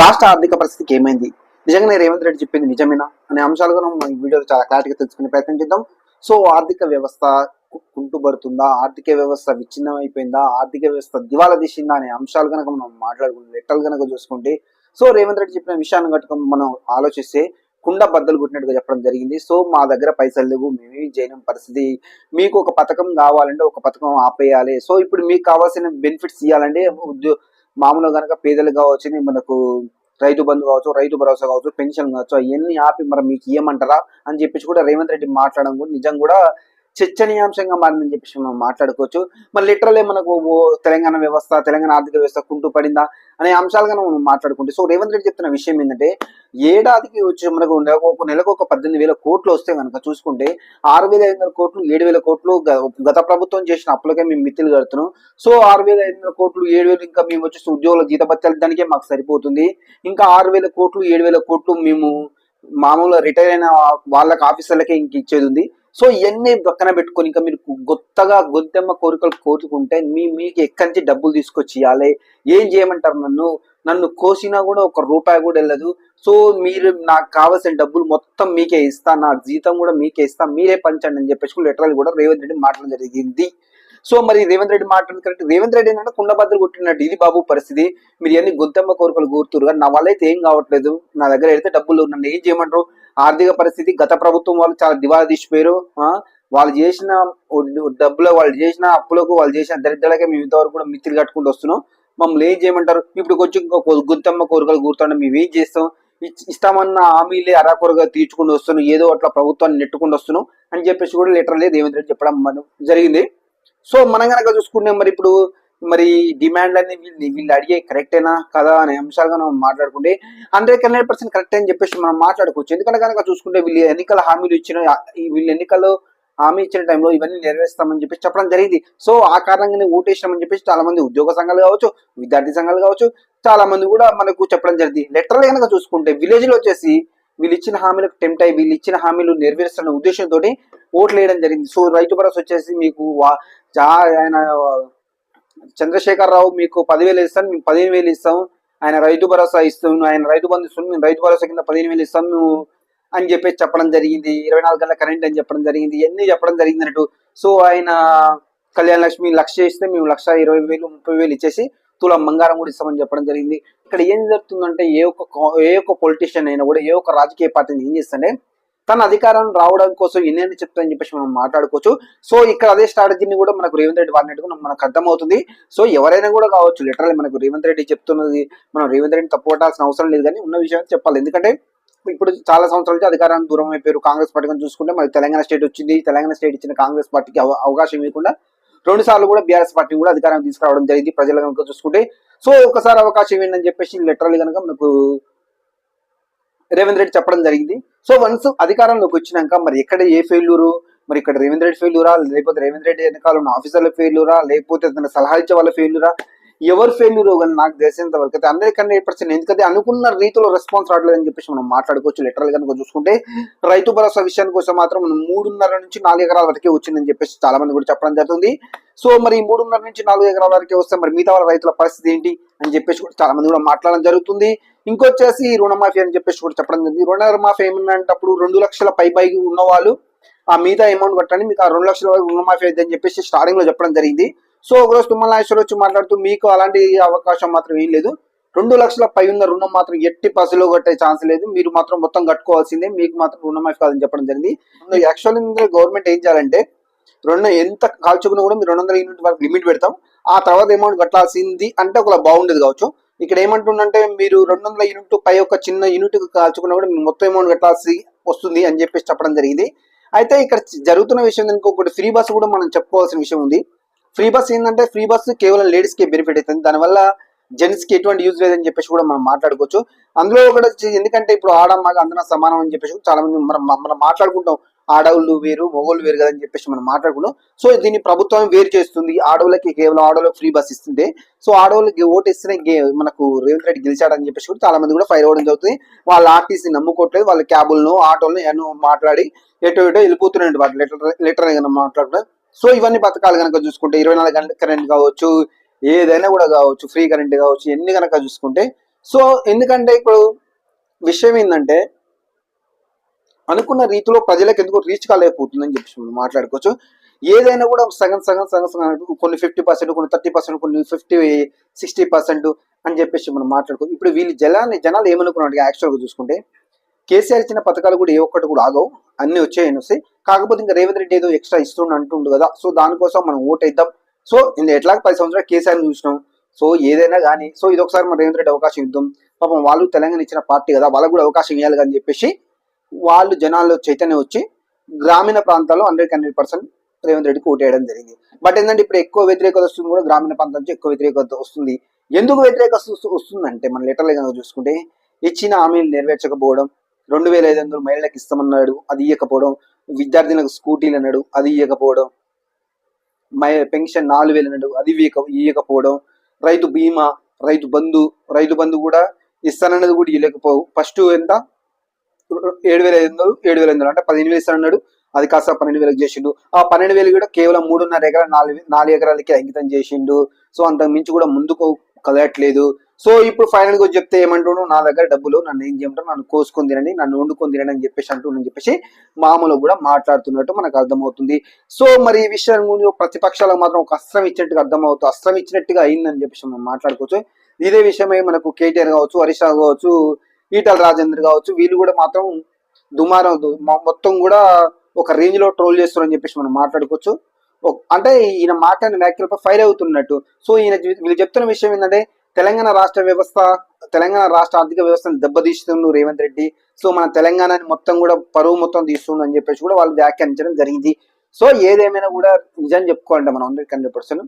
రాష్ట్ర ఆర్థిక పరిస్థితికి ఏమైంది? నిజంగానే రేవంత్ రెడ్డి చెప్పింది నిజమేనా? అనే అంశాలు కూడా మనం ఈ వీడియోలో చాలా క్లారిటీగా తెలుసుకునే ప్రయత్నం చేద్దాం. సో ఆర్థిక వ్యవస్థ కుంటుపడుతుందా ఆర్థిక వ్యవస్థ విచ్ఛిన్నం అయిపోయిందా ఆర్థిక వ్యవస్థ దివాలా తీసిందా? అనే అంశాలు కనుక మనం మాట్లాడుకుంటే లెక్కలు కనుక చూసుకుంటే సో రేవంత్ రెడ్డి చెప్పిన విషయాన్ని కనుక మనం ఆలోచిస్తే కుండ బద్దలు కొట్టినట్టుగా చెప్పడం జరిగింది. సో మా దగ్గర పైసలు లేవు మేమేమి చేయలేం పరిస్థితి. మీకు ఒక పథకం కావాలంటే ఒక పథకం ఆపేయాలి. సో ఇప్పుడు మీకు కావాల్సిన బెనిఫిట్స్ ఇవ్వాలంటే ఉద్యో మామూలుగా కనుక పేదలు కావచ్చు మనకు రైతు బంధు కావచ్చు రైతు భరోసా కావచ్చు పెన్షన్ కావచ్చు అవన్నీ ఆపి మరి మీకు ఏమంటారా అని చెప్పేసి కూడా రేవంత్ రెడ్డి మాట్లాడడం కూడా నిజం కూడా చర్చనీయాంశంగా మారిందని చెప్పేసి మనం మాట్లాడుకోవచ్చు. మరి లిటరలే మనకు ఓ తెలంగాణ వ్యవస్థ తెలంగాణ ఆర్థిక వ్యవస్థ కుంటూ పడిందా అనే అంశాలుగా మనం మాట్లాడుకుంటే. సో రేవంత్ రెడ్డి చెప్తున్న విషయం ఏంటంటే ఏడాదికి వచ్చి మనకు నెలకు ఒక నెలకు ఒక పద్దెనిమిది వేల కోట్లు వస్తే కనుక చూసుకుంటే ఆరు వేల ఐదు వందల కోట్లు ఏడు వేల కోట్లు గత ప్రభుత్వం చేసిన అప్పులకే మేము మిత్తులు కడుతున్నాం. సో ఆరు వేల ఐదు వందల కోట్లు ఏడు వేలు ఇంకా మేము వచ్చేసి ఉద్యోగుల జీతభత్యాలు దానికే మాకు సరిపోతుంది. ఇంకా ఆరు వేల కోట్లు ఏడు వేల కోట్లు మేము మామూలుగా రిటైర్ అయిన వాళ్ళకి ఆఫీసర్లకే ఇంక ఇచ్చేది ఉంది. సో ఇవన్నీ పక్కన పెట్టుకొని ఇంకా మీరు కొత్తగా గొంతెమ్మ కోరికలు కోరుకుంటే మీ మీకు ఎక్కడి నుంచి డబ్బులు తీసుకొచ్చి ఇవ్వాలి ఏం చేయమంటారు నన్ను? నన్ను కోసినా కూడా ఒక రూపాయి కూడా వెళ్ళదు. సో మీరు నాకు కావాల్సిన డబ్బులు మొత్తం మీకే ఇస్తా. నా జీతం కూడా మీకే ఇస్తా. మీరే పంచండి అని చెప్పేసి లెటర్ కూడా రేవంత్ రెడ్డి మాట్లాడడం జరిగింది. సో మరి రేవంత్ రెడ్డి మాట్లాడింది కరెక్ట్ రేవంత్ రెడ్డి ఏంటంటే కుండబద్దలు కొట్టినట్టు. ఇది బాబు పరిస్థితి. మీరు ఎన్ని గుంతమ్మ కోరికలు కూరుతురు కానీ నా వల్ల అయితే ఏం కావట్లేదు. నా దగ్గర అయితే డబ్బులు నన్ను ఏం చేయమంటారు? ఆర్థిక పరిస్థితి గత ప్రభుత్వం వాళ్ళు చాలా దివాలా తీసిపోయారు. వాళ్ళు చేసిన డబ్బులో డబ్బులు వాళ్ళు చేసిన అప్పులకు వాళ్ళు చేసిన దరిద్రలకే మేము ఇంతవరకు కూడా మిత్రులు కట్టుకుంటూ వస్తున్నాం. మమ్మల్ని ఏం చేయమంటారు? ఇప్పుడు కొంచెం గుంతమ్మ కోరికలు కూరుతుంటే మేము ఏం చేస్తాం? ఇస్తామన్న హామీలే అరాకొరగా తీర్చుకుంటూ వస్తున్నాం. ఏదో అట్లా ప్రభుత్వాన్ని నెట్టుకుంటూ వస్తున్నాం అని చెప్పేసి కూడా లెటర్ లేదు రేవంత్ రెడ్డి చెప్పడం మనం జరిగింది. సో మనం కనుక చూసుకుంటే మరి ఇప్పుడు మరి డిమాండ్ అనేది వీళ్ళు వీళ్ళు అడిగే కరెక్టేనా కదా అనే అంశాలుగా మనం మాట్లాడుకుంటే హండ్రెడ్ హండ్రెడ్ పర్సెంట్ కరెక్ట్ అని చెప్పేసి మనం మాట్లాడుకోవచ్చు. ఎందుకంటే కనుక చూసుకుంటే వీళ్ళు ఎన్నికల హామీలు ఇచ్చిన వీళ్ళు ఎన్నికల్లో హామీ ఇచ్చిన టైంలో ఇవన్నీ నెరవేరుస్తామని చెప్పేసి చెప్పడం జరిగింది. సో ఆ కారణంగానే ఓటేసినామని చెప్పేసి చాలా మంది ఉద్యోగ సంఘాలు కావచ్చు విద్యార్థి సంఘాలు కావచ్చు చాలా మంది కూడా మనకు చెప్పడం జరిగింది. లెటర్లు కనుక చూసుకుంటే విలేజ్లో వచ్చేసి వీళ్ళు ఇచ్చిన హామీలకు టెంప్ట్ అయ్యి వీళ్ళు ఇచ్చిన హామీలు నెరవేరుస్తున్న ఉద్దేశంతో ఓట్లు వేయడం జరిగింది. సో రైతు భరోసా వచ్చేసి మీకు వా- ఆయన చంద్రశేఖర్ రావు మీకు పదివేలు ఇస్తాను మేము పదిహేను వేలు ఇస్తాం ఆయన రైతు భరోసా ఇస్తాం ఆయన రైతు బంధు ఇస్తాం మేము రైతు భరోసా కింద పదిహేను వేలు ఇస్తాం మేము అని చెప్పేసి చెప్పడం జరిగింది. ఇరవై నాలుగు గంటల కరెంట్ అని చెప్పడం జరిగింది. ఇవన్నీ చెప్పడం జరిగింది అన్నట్టు సో ఆయన కళ్యాణ లక్ష్మి లక్ష ఇస్తే మేము లక్ష ఇరవై వేలు ముప్పై వేలు ఇచ్చేసి తులం బంగారం కూడా ఇస్తామని చెప్పడం జరిగింది. ఇక్కడ ఏం జరుగుతుందంటే ఏ ఒక్క ఏ ఒక్క పొలిటీషియన్ అయినా కూడా ఏ ఒక్క రాజకీయ పార్టీని ఏం చేస్తుంటే తన అధికారం రావడం కోసం ఎన్ని చెప్తాయని చెప్పేసి మనం మాట్లాడుకోవచ్చు. సో ఇక్కడ అదే స్ట్రాటజీని కూడా మనకు రేవంత్ రెడ్డి వాడినట్టుగా మనకు అర్థమవుతుంది. సో ఎవరైనా కూడా కావచ్చు లిటరల్ మనకు రేవంత్ రెడ్డి చెప్తున్నది మనం రేవంత్ రెడ్డిని తప్పు పట్టాల్సిన అవసరం లేదు కానీ ఉన్న విషయాన్ని చెప్పాలి. ఎందుకంటే ఇప్పుడు చాలా సంవత్సరాల నుంచి అధికారానికి దూరం అయిపోయారు. కాంగ్రెస్ పార్టీ చూసుకుంటే మరి తెలంగాణ స్టేట్ వచ్చింది. తెలంగాణ స్టేట్ ఇచ్చిన కాంగ్రెస్ పార్టీకి అవకాశం ఇవ్వకుండా రెండు సార్లు కూడా బీఆర్ఎస్ పార్టీ కూడా అధికారం తీసుకురావడం జరిగింది ప్రజలు కనుక చూసుకుంటే. సో ఒకసారి అవకాశం ఏంటని చెప్పేసి లిటరల్ కనుక మనకు రేవంత్ రెడ్డి చెప్పడం జరిగింది. సో వన్స్ అధికారంలోకి వచ్చినాక మరి ఎక్కడ ఏ ఫెయిల్యూరు మరి ఇక్కడ రేవంత్ రెడ్డి ఫెయిల్యూరా లేకపోతే రేవంత్ రెడ్డి వెనకాల ఉన్న ఆఫీసర్ల ఫెయిల్యూరా లేకపోతే తన సలహా ఇచ్చే వాళ్ళ ఫెయిల్యూరా ఎవరు ఫెయిల్యూర్ కానీ నాకు తెలిసినంత వరకు అయితే హండ్రెడ్ హండ్రెడ్ పర్సెంట్ ఎందుకంటే అనుకున్న రీతిలో రెస్పాన్స్ రావట్లేదని చెప్పేసి మనం మాట్లాడుకోవచ్చు. లిటరల్ కనుక చూసుకుంటే రైతు భరోసా విషయానికి కోసం మాత్రం మనం మూడున్నర నుంచి నాలుగు ఎకరాల వరకే వచ్చిందని చెప్పేసి చాలా మంది కూడా చెప్పడం జరుగుతుంది. సో మరి మూడున్నర నుంచి నాలుగు ఎకరాల వరకే వస్తే మరి మిగతా వాళ్ళ రైతుల పరిస్థితి ఏంటి? అని చెప్పేసి కూడా చాలా మంది కూడా మాట్లాడడం జరుగుతుంది. ఇంకొచ్చేసి రుణమాఫీ అని చెప్పేసి కూడా చెప్పడం జరిగింది. రుణమాఫీ ఏమన్నప్పుడు రెండు లక్షల పై పై ఉన్న వాళ్ళు ఆ మిగతా అమౌంట్ కట్టండి మీకు ఆ రెండు లక్షల వరకు రుణమాఫీ అయితే అని చెప్పేసి స్టార్టింగ్లో చెప్పడం జరిగింది. సో ఒకరోజు తుమ్మల నాగేశ్వర వచ్చి మాట్లాడుతూ మీకు అలాంటి అవకాశం మాత్రం ఏం లేదు. రెండు లక్షల పై ఉన్న రుణం మాత్రం ఎట్టి పసులో కట్టే ఛాన్స్ లేదు. మీరు మాత్రం మొత్తం కట్టుకోవాల్సిందే. మీకు మాత్రం రుణమాఫీ కాదని చెప్పడం జరిగింది. యాక్చువల్లీ గవర్నమెంట్ ఏం చేయాలంటే రెండు ఎంత కాల్చుకున్నా కూడా మీరు రెండు వందల యూనిట్ వరకు లిమిట్ పెడతాం. ఆ తర్వాత అమౌంట్ కట్టాల్సింది అంటే ఒకలా బాగుండేది కావచ్చు. ఇక్కడ ఏమంటుందంటే మీరు రెండు వందల యూనిట్ పై ఒక చిన్న యూనిట్ కాల్చుకున్నా కూడా మీరు మొత్తం అమౌంట్ కట్టాల్సి వస్తుంది అని చెప్పేసి చెప్పడం జరిగింది. అయితే ఇక్కడ జరుగుతున్న విషయం ఇంకొకటి ఫ్రీ బస్ కూడా మనం చెప్పుకోవాల్సిన విషయం ఉంది. ఫ్రీ బస్ ఏంటంటే ఫ్రీ బస్ కేవలం లేడీస్కే బెనిఫిట్ అవుతుంది. దానివల్ల జెంట్స్కి ఎటువంటి యూజ్ లేదని చెప్పేసి కూడా మనం మాట్లాడుకోవచ్చు. అందులో కూడా ఎందుకంటే ఇప్పుడు ఆడ మగ అందరం సమానం అని చెప్పేసి చాలా మంది మనం మనం మాట్లాడుకుంటాం. ఆడవాళ్ళు వేరు మొగోళ్ళు వేరు కదా అని చెప్పేసి మనం మాట్లాడుకున్నాం. సో దీన్ని ప్రభుత్వం వేరు చేస్తుంది. ఆడవాళ్ళకి కేవలం ఆడవులకు ఫ్రీ బస్ ఇస్తుంది. సో ఆడవాళ్ళకి ఓటు ఇస్తేనే మనకు రేవంత్ రెడ్డి గెలిచాడని చెప్పేసి కూడా చాలా మంది కూడా ఫైర్ అవ్వడం జరుగుతుంది. వాళ్ళ ఆర్టీసీ నమ్ముకోవట్లేదు. వాళ్ళ క్యాబులను ఆటోలను ఎన్నో మాట్లాడి ఎటో ఎటో వెళ్ళిపోతున్నాయండి వాటి లెటర్ లెటర్ మాట్లాడుతున్నారు సో ఇవన్నీ పథకాలు కనుక చూసుకుంటే ఇరవై నాలుగు గంటల కరెంట్ కావచ్చు ఏదైనా కూడా కావచ్చు ఫ్రీ కరెంట్ కావచ్చు ఎన్ని కనుక చూసుకుంటే. సో ఎందుకంటే ఇప్పుడు విషయం ఏంటంటే అనుకున్న రీతిలో ప్రజలకు ఎందుకు రీచ్ కాలేకపోతుందని చెప్పి మనం మాట్లాడుకోవచ్చు. ఏదైనా కూడా సగం సగం సగం సగం కొన్ని ఫిఫ్టీ పర్సెంట్ కొన్ని థర్టీ పర్సెంట్ కొన్ని ఫిఫ్టీ సిక్స్టీ పర్సెంట్ అని చెప్పేసి మనం మాట్లాడుకోవచ్చు. ఇప్పుడు వీళ్ళు జనాన్ని జనాలు ఏమనుకున్నాడు యాక్చువల్గా చూసుకుంటే కేసీఆర్ ఇచ్చిన పథకాలు కూడా ఏ ఒక్కటి కూడా ఆగవు. అన్ని వచ్చాయని వస్తాయి. కాకపోతే ఇంకా రేవంత్ రెడ్డి ఏదో ఎక్స్ట్రా ఇస్తుండ అంటుండు కదా. సో దానికోసం మనం ఓట్ సో ఇంత ఎట్లా పది సంవత్సరాలు కేసీఆర్ చూసినాం. సో ఏదైనా కానీ సో ఇది ఒకసారి మన రేవంత్ రెడ్డి అవకాశం ఇద్దాం. పాపం వాళ్ళు తెలంగాణ ఇచ్చిన పార్టీ కదా వాళ్ళకు కూడా అవకాశం ఇవ్వాలి అని చెప్పేసి వాళ్ళు జనాల్లో చైతన్యం వచ్చి గ్రామీణ ప్రాంతాల్లో హండ్రెడ్ హండ్రెడ్ పర్సెంట్ రేవంత్ రెడ్డికి ఓటేయడం జరిగింది. బట్ ఏంటంటే ఇప్పుడు ఎక్కువ వ్యతిరేకత వస్తుంది కూడా గ్రామీణ ప్రాంతం నుంచి ఎక్కువ వ్యతిరేకత వస్తుంది. ఎందుకు వ్యతిరేకత వస్తుందంటే మన లెటర్లు కనుక చూసుకుంటే ఇచ్చిన హామీలు నెరవేర్చకపోవడం రెండు వేల ఐదు వందలు మహిళలకు ఇస్తామన్నాడు అది ఇవ్వకపోవడం విద్యార్థులకు స్కూటీలు అన్నాడు అది ఇవ్వకపోవడం మై పెన్షన్ నాలుగు వేలు అన్నాడు అది ఇవ్వక ఇవ్వకపోవడం రైతు బీమా రైతు బంధు రైతు బంధు కూడా ఇస్తానన్నది కూడా ఇవ్వలేకపోవు ఫస్ట్ ఎంత? ఏడు వేల ఐదు వందలు ఏడు వేల ఐదు వందలు అంటే పదిహేను వేలు అన్నాడు. అది కాస్త పన్నెండు వేలకు చేసిండు. ఆ పన్నెండు వేలు కూడా కేవలం మూడున్నర ఎకరాలు నాలుగు నాలుగు ఎకరాలకి అంకితం చేసిండు. సో అంతకు మించి కూడా ముందుకు కదలట్లేదు. సో ఇప్పుడు ఫైనల్గా చెప్తే ఏమంటున్నాడు నా దగ్గర డబ్బులు నన్ను ఏం చేయమంటారు? నన్ను కోసుకొని తినండి నన్ను వండుకొని తినండి అని చెప్పేసి అంటున్నాను చెప్పేసి మామూలు కూడా మాట్లాడుతున్నట్టు మనకు అర్థమవుతుంది. సో మరి ఈ విషయం ప్రతిపక్షాలకు మాత్రం ఒక అస్త్రం ఇచ్చినట్టుగా అర్థమవుతుంది అస్త్రం ఇచ్చినట్టుగా అయిందని చెప్పేసి మనం మాట్లాడుకోవచ్చు. ఇదే విషయమై మనకు కేటీఆర్ కావచ్చు హరీష్ రావు కావచ్చు ఈటల రాజేందర్ కావచ్చు వీళ్ళు కూడా మాత్రం దుమారం మొత్తం కూడా ఒక రేంజ్లో ట్రోల్ చేస్తున్నారని చెప్పేసి మనం మాట్లాడుకోవచ్చు. అంటే ఈయన మాట్లాడిన వ్యాఖ్యలపై ఫైర్ అవుతున్నట్టు. సో ఈయన వీళ్ళు చెప్తున్న విషయం ఏంటంటే తెలంగాణ రాష్ట్ర వ్యవస్థ తెలంగాణ రాష్ట్ర ఆర్థిక వ్యవస్థను దెబ్బతీస్తుండు రేవంత్ రెడ్డి. సో మన తెలంగాణని మొత్తం కూడా పరువు మొత్తం తీస్తుండు అని చెప్పేసి కూడా వాళ్ళు వ్యాఖ్యానించడం జరిగింది. సో ఏదేమైనా కూడా నిజాన్ని చెప్పుకోవాలంటే మనం అందరికి హండ్రెడ్ పర్సెంట్.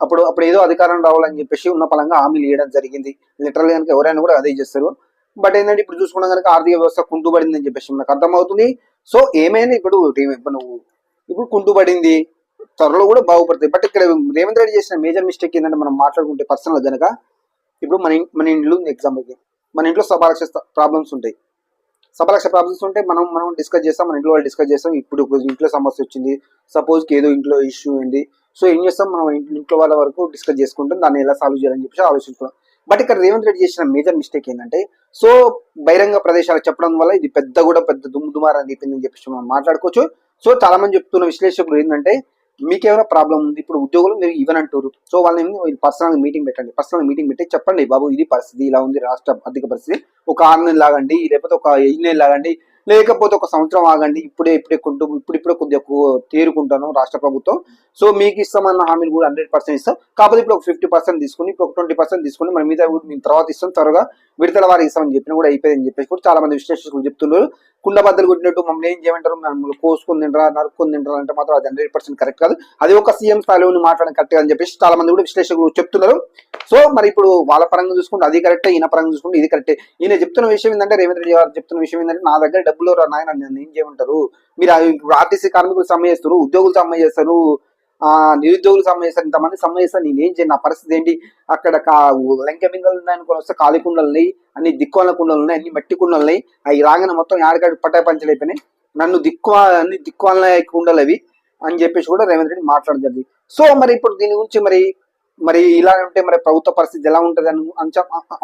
అప్పుడు అప్పుడు ఏదో అధికారం రావాలని చెప్పేసి ఉన్న పలంగా హామీలు ఇవ్వడం జరిగింది. లిటరల్ కనుక ఎవరైనా కూడా అదే చేస్తారు. బట్ ఏంటంటే ఇప్పుడు చూసుకున్నా కనుక ఆర్థిక వ్యవస్థ కుంటుబడింది అని చెప్పేసి మనకు అర్థమవుతుంది. సో ఏమైనా ఇప్పుడు ఇప్పుడు నువ్వు ఇప్పుడు కుంటుబడింది త్వరలో కూడా బాగుపడుతుంది బట్ ఇక్కడ రేవంత్ రెడ్డి చేసిన మేజర్ మిస్టేక్ ఏంటంటే మనం మాట్లాడుకుంటే పర్సనల్ కనుక ఇప్పుడు మన మన ఇంట్లో ఎగ్జాంపుల్కి మన ఇంట్లో సభాలక్ష ప్రాబ్లమ్స్ ఉంటాయి. సభలక్ష ప్రాబ్లమ్స్ ఉంటే మనం మనం డిస్కస్ చేస్తాం మన ఇంట్లో వాళ్ళు డిస్కస్ చేస్తాం. ఇప్పుడు ఇంట్లో సమస్య వచ్చింది సపోజ్కి ఏదో ఇంట్లో ఇష్యూ ఉంది. సో ఏం చేస్తాం? మనం ఇంట్లో- ఇంట్లో వాళ్ళ వరకు డిస్కస్ చేసుకుంటాం. దాన్ని ఎలా సాల్వ్ చేయాలని చెప్పేసి ఆలోచించుకున్నాం బట్ ఇక్కడ రేవంత్ రెడ్డి చేసిన మేజర్ మిస్టేక్ ఏంటంటే సో బహిరంగ ప్రదేశాలు చెప్పడం వల్ల ఇది పెద్ద కూడా పెద్ద దుమ్ము చెప్పింది చెప్పిందని చెప్పేసి మనం మాట్లాడుకోవచ్చు. సో చాలా మంది చెప్తున్న విశ్లేషకులు ఏంటంటే మీకేమైనా ప్రాబ్లం ఉంది ఇప్పుడు ఉద్యోగులు మీరు ఇవన్ అంటారు సో వాళ్ళని పర్సనల్ మీటింగ్ పెట్టండి పర్సనల్ మీటింగ్ పెట్టి చెప్పండి బాబు ఇది పరిస్థితి ఇలా ఉంది రాష్ట్ర ఆర్థిక పరిస్థితి. ఒక ఆరు నెలలు లాగండి లేకపోతే ఒక ఎన్ని నెలలు లాగండి లేకపోతే ఒక సంవత్సరం ఆగండి ఇప్పుడే ఇప్పుడే కొంటూ ఇప్పుడిప్పుడే కొద్దిగా తీరుకుంటాను రాష్ట్ర ప్రభుత్వం. సో మీకు ఇస్తామన్న హామీలు కూడా హండ్రెడ్ పర్సెంట్ ఇస్తాం. కాకపోతే ఇప్పుడు ఒక ఫిఫ్టీ పర్సెంట్ తీసుకుని ఇప్పుడు ఒక ట్వంటీ పర్సెంట్ తీసుకుని మన మీద కూడా మేము తర్వాత ఇస్తాం. త్వరగా విడతల వారికి ఇస్తామని చెప్పిన కూడా అయిపోయిందని చెప్పేసి కూడా చాలా మంది విశ్లేషకులు చెప్తున్నారు. కుండ బద్దలు కొట్టినట్టు మమ్మల్ని ఏం చేయమంటారు? మమ్మల్ని కోసుకుని తింటారా నరుక్కుని తింటారా అంటే మాత్రం అది హండ్రెడ్ పర్సెంట్ కరెక్ట్ కాదు. అది ఒక సీఎం స్థాయిలో మాట్లాడడం కరెక్ట్ అని చెప్పేసి చాలా మంది కూడా విశ్లేషకులు చెప్తున్నారు. సో మరి ఇప్పుడు వాళ్ళ పరంగా చూసుకుంటే అది కరెక్టే ఈయన పరంగా చూసుకుంటే ఇది కరెక్టే ఈయన చెప్తున్న విషయం ఏంటంటే రేవంత్ రెడ్డి గారు చెప్తున్న విషయం ఏంటంటే నా దగ్గర డబ్బులు రా నాయన నన్ను ఏం చేయమంటారు? మీరు ఇప్పుడు ఆర్టీసీ కార్మికులు సమ్మె చేస్తారు ఉద్యోగులు సమ్మె చేస్తారు ఆ నిరుద్యోగులు సమ్మె ఇంతమంది సమ్మె నేనేం నేను చేయను నా పరిస్థితి ఏంటి? అక్కడ కా- లంకె బిందెలు ఉన్నాయనుకొని వస్తే కాళీ కుండలు ఉన్నాయి అన్ని దిక్కువల కుండలు ఉన్నాయి అన్ని మట్టి కుండలు ఉన్నాయి అవి రాగానే మొత్తం ఆడకాడు పట్టాయి పంచలు అయిపోయినాయి. నన్ను దిక్కు అన్ని దిక్కువల కుండలు అవి అని చెప్పేసి కూడా రేవంత్ రెడ్డి మాట్లాడడం జరిగింది సో మరి ఇప్పుడు దీని గురించి మరి మరి ఇలా ఉంటే మరి ప్రభుత్వ పరిస్థితి ఎలా ఉంటుంది అని అంశ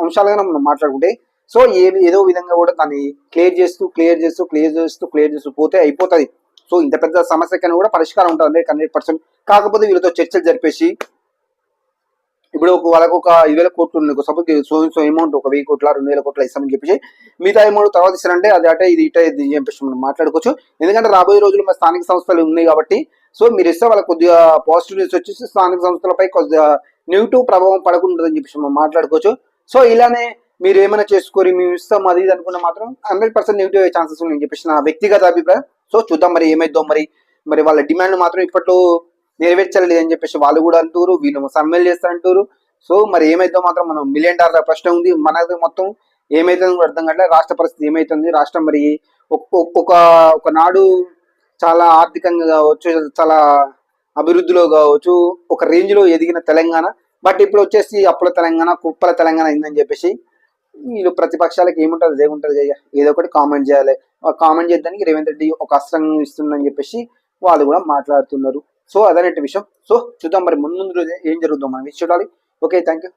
అంశాలుగా మనం మాట్లాడుకుంటే సో ఏ ఏదో విధంగా కూడా దాన్ని క్లియర్ చేస్తూ క్లియర్ చేస్తూ క్లియర్ చేస్తూ క్లియర్ చేస్తూ పోతే అయిపోతుంది. సో ఇంత పెద్ద సమస్యకైనా కూడా పరిష్కారం ఉంటుంది హండ్రెడ్ పర్సెంట్. కాకపోతే వీళ్ళతో చర్చలు జరిపేసి ఇప్పుడు ఒక వాళ్ళకు ఒక ఐదు వేల కోట్లు ఉన్నాయి. సపోజ్ సో సో అమౌంట్ ఒక వెయ్యి కోట్ల రెండు వేల కోట్ల ఇస్తామని చెప్పేసి మిగతా అమౌంట్ తర్వాత ఇస్తారంటే అది అటే ఇది ఇటే ఇది చెప్పేసి మనం మాట్లాడుకోవచ్చు. ఎందుకంటే రాబోయే రోజులు మన స్థానిక సంస్థలు ఉన్నాయి కాబట్టి సో మీరు ఇస్తే వాళ్ళకి కొద్దిగా పాజిటివ్ న్యూస్ వచ్చేసి స్థానిక సంస్థలపై కొద్దిగా నెగిటివ్ ప్రభావం పడకుండా చెప్పేసి మనం మాట్లాడుకోవచ్చు. సో ఇలానే మీరు ఏమైనా చేసుకోరి మేము ఇస్తాం అది ఇది అనుకున్న మాత్రం హండ్రెడ్ పర్సెంట్ నెగిటివ్ అయ్యే ఛాన్సెస్ ఉన్నాయని చెప్పేసి నా వ్యక్తిగత అభిప్రాయం. సో చూద్దాం మరి ఏమైద్దాం మరి. మరి వాళ్ళ డిమాండ్ మాత్రం ఇప్పట్లో నెరవేర్చలేదు అని చెప్పేసి వాళ్ళు కూడా అంటారు వీళ్ళు సమ్మెల్ చేస్తారంటారు సో మరి ఏమైద్దో మాత్రం మనం మిలియన్ డాలర్ ప్రశ్న ఉంది. మనది మొత్తం ఏమైతుందో కూడా అర్థం కావట్లేదు. రాష్ట్ర పరిస్థితి ఏమైతుంది? రాష్ట్రం మరి ఒక- ఒక- ఒక నాడు చాలా ఆర్థికంగా కావచ్చు చాలా అభివృద్ధిలో కావచ్చు ఒక రేంజ్లో ఎదిగిన తెలంగాణ. బట్ ఇప్పుడు వచ్చేసి అప్పుల తెలంగాణ కుప్పల తెలంగాణ అయిందని చెప్పేసి వీళ్ళు ప్రతిపక్షాలకు ఏముంటుంది ఏముంటుంది ఇక ఏదో ఒకటి కామెంట్ చేయాలి. కామెంట్ చేయడానికి రేవంత్ రెడ్డి ఒక అస్త్రం ఇస్తుందని చెప్పేసి వాళ్ళు కూడా మాట్లాడుతున్నారు. సో అదనట్టు విషయం. సో చూద్దాం మరి ముందు ముందు రోజు ఏం జరుగుతుందో మనం చూడాలి. Okay thank you